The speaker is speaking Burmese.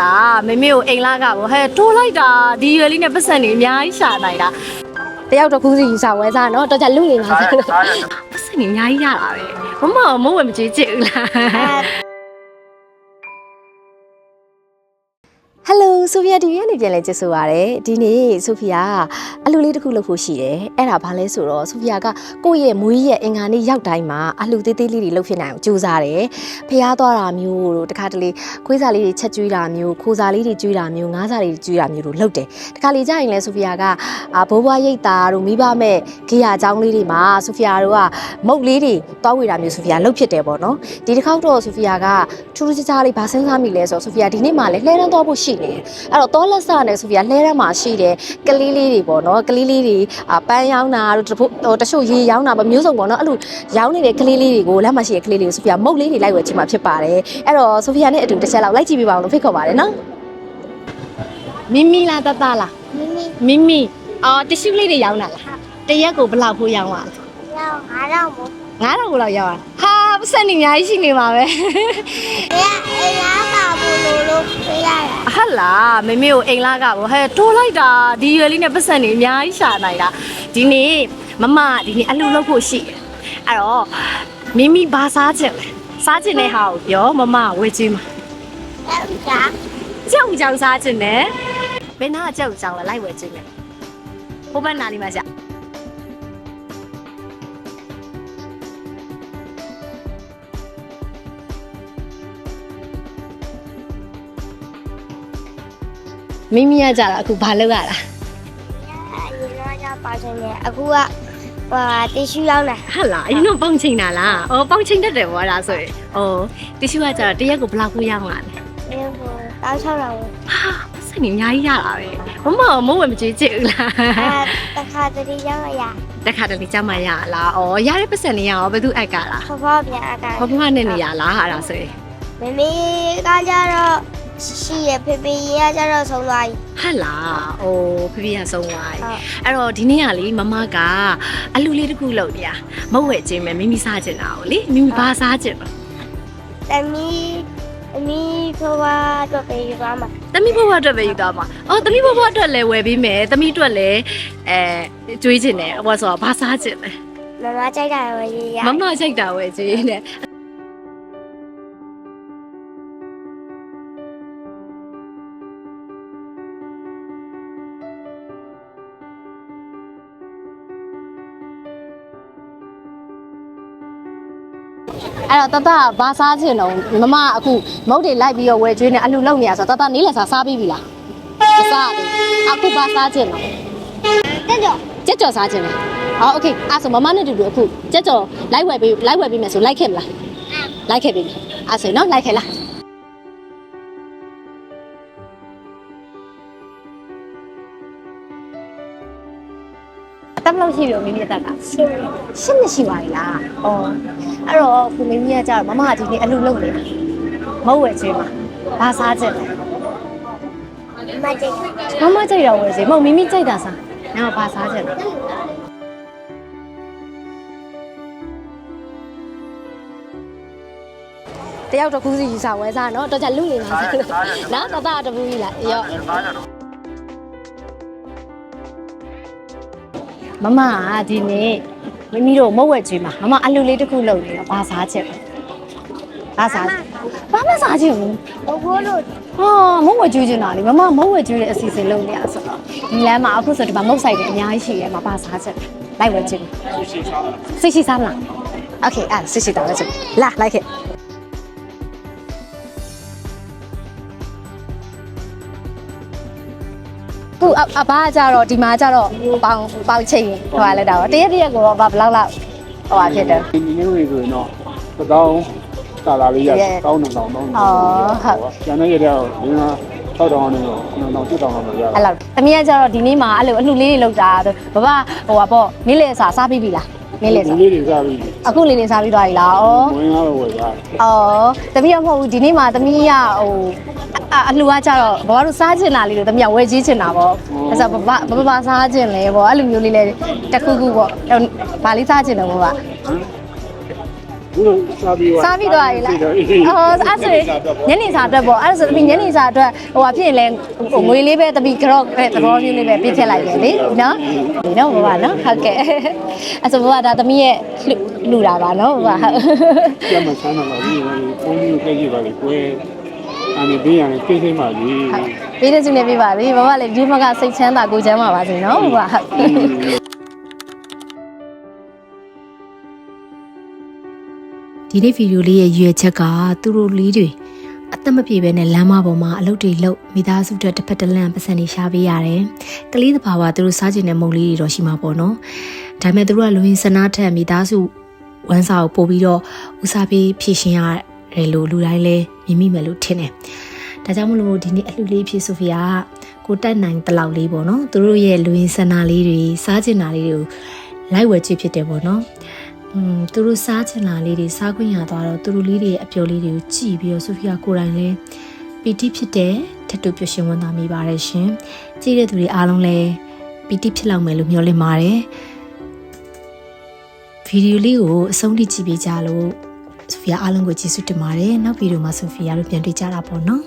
လားမမေကိုအိမ်လာကဘောဟဲ့တိုးလိုက်တာဒီရွယ်လေးနဲ့ပတ်စံနေအများကြီးရှာနိုင်တာတယောက်တစ်ခုစီယူစားဝဲစားနော်တော်ကြလူနေမှာစားပတ်စံနေအများကြီးရတာပဲမမမဝယ်မကြည့်ချင်ဘူးလား ဆိုဖီယာတီဗီကနေပြန်လဲကြည့်ဆိုပါရစေဒီနေ့ဆိုဖီယာအလူလေးတစ်ခုလုပ်ဖို့ရှိတယ်အဲ့ဒါဘာလဲဆိုတော့ဆိုဖီယာကကိုယ့်ရဲ့မွေးရဲ့အင်္ဂါနေ့ရောက်တိုင်းမှာအလူသေးသေးလေးတွေလုပ်ဖြစ်နိုင်အောင်ကြိုးစားတယ်ဖျားသွားတာမျိုးတို့တခါတလေခွေးစားလေးတွေချက်ကျွေးတာမျိုးခိုးစားလေးတွေကျွေးတာမျိုးငါးစားလေးတွေကျွေးတာမျိုးတို့လုပ်တယ်တခါလေကြာရင်လဲဆိုဖီယာကအာဘိုးဘွားရိတ်တာတို့မိဘမဲ့ဂေယာအကြောင်းလေးတွေမှာဆိုဖီယာတို့ကမုတ်လေးတွေတွားဝေတာမျိုးဆိုဖီယာလုပ်ဖြစ်တယ်ပေါ့နော်ဒီတစ်ခေါက်တော့ဆိုဖီယာကထူးထူးခြားခြားလေးဗာစဉ်းစားမိလဲဆိုတော့ဆိုဖီယာဒီနေ့မှလည်းလှဲတန်းသွားဖို့ရှိနေတယ်အဲ့တော့တောလက်ဆနဲ့ဆိုဖီယာလှဲတန်းမှာရှိတယ်ကလေးလေးတွေပေါ့နော်ကလေးလေးတွေအာပန်းရောင်းတာတို့တဖို့ဟိုတချို့ရေရောင်းတာပဲမျိုးစုံပေါ့နော်အဲ့လိုရောင်းနေတဲ့ကလေးလေးတွေကိုလက်မှာရှိတဲ့ကလေးလေးကိုဆိုဖီယာမုတ်လေးတွေလိုက်ဝယ်ချင်မှာဖြစ်ပါတယ်အဲ့တော့ဆိုဖီယာနဲ့အတူတစ်ချက်လောက်လိုက်ကြည့်ပေးပါအောင်လို့ဖိတ်ခေါ်ပါတယ်နော်မီမီလားတတလားမင်းမင်းမီမီအော်တ िश ူးလေးတွေရောင်းတာလားတရက်ကိုဘယ်လောက်ဖို့ရောင်းပါလဲရောက်ငါတော့မို့ 9000ကိုလောက်ရောင်းတာဟာပတ်စံနေအများကြီးရှိနေပါပဲအဲအဲရပါဘူးလို့လို့ပြရတာဟတ်လာမမေကိုအိမ်လာကဘောဟဲ့တိုးလိုက်တာဒီရွယ်လေးနဲ့ပတ်စံနေအများကြီးရှာနိုင်တာဒီနေ့မမဒီနေ့အလှလုပ်ဖို့ရှိတယ်အဲ့တော့မိမိဘာစားချင်လဲစားချင်တဲ့ဟာကိုပြောမမဝယ်ချင်မှာအဲ့ဒါကြောက်ကြောင်စားချင်တယ်ဘယ်နာကကြောက်ကြောင်လဲလိုက်ဝယ်ချင်တယ်ဟိုဘက်နာလေးမှာရှာ မိမိကကြတာအခုဘာလုပ်ရတာအရင်တော့ရပါချင်တယ်အခုကဟာတီရှူးရောက်လာဟာလားအရင်တော့ပေါင်ချိန်တာလား။အော်ပေါင်ချိန်တတ်တယ်ဗောဒါဆိုရင်။အော်တီရှူကကျတော့တရက်ကိုဘယ်လောက်ကိုရအောင်လားလဲအဲဟိုတောက်ချောက်လာဘူး။ဟာစနေအများကြီးရတာပဲ။မမကမဝယ်မကြည့်ချင်ဘူးလားအဲတခါတည်းရောက်ရ။တခါတလေကြမှာရလား။အော်ရတဲ့ပတ်စံနေရအောင်ဘယ်သူအက်ကလားဖဖောပြန်အက။ဘဘွားနဲ့နေရလားဟာဒါဆိုရင်မမေကကြတော့ ရှိရဖေဖေရကြတော့ဆုံးသွားပြီ။ဟာလား။အိုးဖေဖေကဆုံးသွားပြီဟုတ်။အဲ့တော့ဒီနေ့ကလေမမကအလူလေးတစ်ခုလုပ်နေရ။မဝယ်ခြင်းပဲမိမိစားချင်တာကိုလေမိမိဘာစားချင်လဲတမီတမီဖဝါတော့ပြေးသွားမှာ။သမီးဘဘွားအတွက်ပဲယူသွားမှာ။အော်သမီးဘဘွားအတွက်လည်းဝယ်ပေးမယ်။သမီးအတွက်လည်းအဲကျွေးချင်တယ်။ဟိုဆိုတော့ဘာစားချင်လဲမမကြိုက်တာပဲရရမမကြိုက်တာဝယ်ကျွေးနဲ့ အဲ့တော့တတဘာစားချင်တော့မမအခုမုတ်တွေလိုက်ပြီးတော့ဝယ်ကျွေးနေအလူလုံနေရဆိုတော့တတနေလဲစားစားပြီးပြီလားမစားဘူးအခုဘာစားချင်တော့ တက်တော့ ကြက်ကြော်စားခြင်းလေဟောโอเคအဲ့ဆိုမမနဲ့တူတူအခုကြက်ကြော်လိုက်ဝယ်ပေးလိုက်ဝယ်ပေးမယ်ဆိုလိုက်ခဲ့မလားလိုက်ခဲ့ပြီအဲ့ဆိုနော်လိုက်ခဲ့လား တက်လို့ရှိပြီမိမိတက်ကရှင်းရှင်းမရှိပါဘူးလားဩအဲ့တော့ခုမိမိကကြာတော့မမကဒီနေ့အလူလုပ်နေတာမဟုတ်ဝယ်ခြင်းမှာဘာစားခြင်းလဲမကြိုက်မမကြိုက်တော့ဝယ်ခြင်းမဟုတ်မိမိကြိုက်တာစားငါဘာစားခြင်းလဲတယောက်တစ်ခုစီယူစားဝဲစားနော်တော့ကြလူနေမှာစားနော်တတတပူကြီးလားရော့ မမကဒီနေ့မိမိတို့မုတ်ဝက်ကျွေးမှာမမအလူလေးတစ်ခုလုပ်နေတော့ဘာစားချက်လဲဘာစားဘာမစားချင်ဘူး ဘဘိုးလို့ ဟာမုတ်ဝက်ကျွေးချင်တာလေမမမုတ်ဝက်ကျွေးတဲ့အစီအစဉ်လုပ်နေရဆိုတော့ဒီလမ်းမှာအခုဆိုဒီမှာမုတ်ဆိုင်တွေအများကြီးရှိတယ်မဘာစားချက်လဲလိုက်ဝက်ကျွေးစိတ်ရှိစားမလားโอเคအဲ့စိတ်ရှိတာပဲကျွေးလာလိုက်ခဲ့ အအဘာကကြတော့ဒီမှာကြတော့ပေါင်ပေါင်ချိန်ဟိုဟာလဲတာပါတရက်တရက်ကိုတော့ဘာဘယ်လောက်လောက်ဟိုဟာဖြစ်တယ်ဒီနေ့ဝင်ဆိုရင်တော့တစ်တောင်းကာလာလေးရရဲ့တောင်းနေတောင်းတောင်းအော်ဟုတ်ကျန်တဲ့ရက်တော့ဒီမှာ6တောင်းနေတော့9တောင်း7တောင်းလောက်ရအဲ့လောက်တမီးကကြတော့ဒီနေ့မှာအဲ့လိုအလှလေးတွေလောက်တာဘဘဟိုဟာပေါ့နေ့လေစာစားပြီးပြီလားနေ့လေစာဒီလေးတွေစားပြီးအခုလေးလေးစားပြီးသွားပြီလားဩဝင်လာတော့ဝယ်ရတယ်ဩတမီးကမဟုတ်ဘူးဒီနေ့မှာတမီးကဟို အအလှကကြတော့ဘဘတို့စားချင်တာလေးလို့တမီးကဝယ်ကြီးချင်တာပေါ့အဲ့ဆိုဘဘဘဘစားချင်လေပေါ့အဲ့လိုမျိုးလေးလေတစ်ခုခုပေါ့ဗာလေးစားချင်တယ်ဘဘဘူးလို့စားပြီးစားပြီးတော့ရလားအော်အဲ့ဆိုရင်ညနေစာအတွက်ပေါ့အဲ့ဆိုတပီညနေစာအတွက်ဟိုဟာဖြစ်ရင်လဲဟိုငွေလေးပဲတပီကြော့တဲ့သဘောမျိုးလေးပဲပြည့်ထည့်လိုက်တယ်လေနော်ဒီနော်ဘဘနော်ဟုတ်ကဲ့အဲ့ဆိုဘဘဒါသမီးရဲ့လူတာပါနော်ဘဘဟုတ်ကျမဆန်းလာပြီဘုန်းကြီးကိုကြည့်ပါလေကွယ် အနေပေးရတယ်ပြည့်စိမ့်ပါလေပေးတဲ့စုနဲ့ပြပါသေးဘဘလည်းဒီမှာကစိတ်ချမ်းသာကိုချမ်းသာပါစေနော်ဘဘဟုတ်ဒီနေ့ဗီဒီယိုလေးရဲ့ရွေချက်ကသူတို့လေးတွေအသက်မပြေဘဲနဲ့လမ်းမပေါ်မှာအလုပ်တွေလုပ်မိသားစုတွေတစ်ဖက်တစ်လမ်းပတ်စံနေရှားပေးရတယ်။ကလေးတစ်ပါးကသူတို့စားကျင်တဲ့မုံလေးတွေတော့ရှိမှာပေါ့နော်။ဒါပေမဲ့သူတို့ကလူရင်းစနာထက်မိသားစုဝမ်းစာကိုပို့ပြီးတော့ဦးစားပေးဖြည့်ရှင်ရ တယ်လို့လူတိုင်းလည်းမြင်မိမယ်လို့ထင်တယ်။ဒါကြောင့်မလို့ဒီနေ့အလှလေးဖြစ်ဆိုဖီယာကကိုတက်နိုင်တလောက်လေးပေါ့နော်။သူတို့ရဲ့လူရင်းစနာလေးတွေစားကျင်တာလေးတွေကိုလိုက်ဝယ်ကြည့်ဖြစ်တယ်ပေါ့နော်။อืมသူတို့စားချင်တာလေးတွေစားခွင့်ရသွားတော့သူတို့လေးတွေရဲ့အပျော်လေးတွေကိုကြည့်ပြီးတော့ဆိုဖီယာကိုယ်တိုင်လည်းပီတိဖြစ်တဲ့ထပ်တူပျော်ရွှင်ဝမ်းသာမိပါတယ်ရှင်ကြည့်တဲ့သူတွေအားလုံးလည်းပီတိဖြစ်လောက်မယ်လို့မျှော်လင့်ပါတယ်ဗီဒီယိုလေးကိုအဆုံးထိကြည့်ပေးကြလို့ ဆိုဖီယာအားလုံးကိုကျေးဇူးတင်ပါတယ်နောက်ဗီဒီယိုမှာဆိုဖီယာတို့ပြန်တွေ့ကြတာပေါ့နော်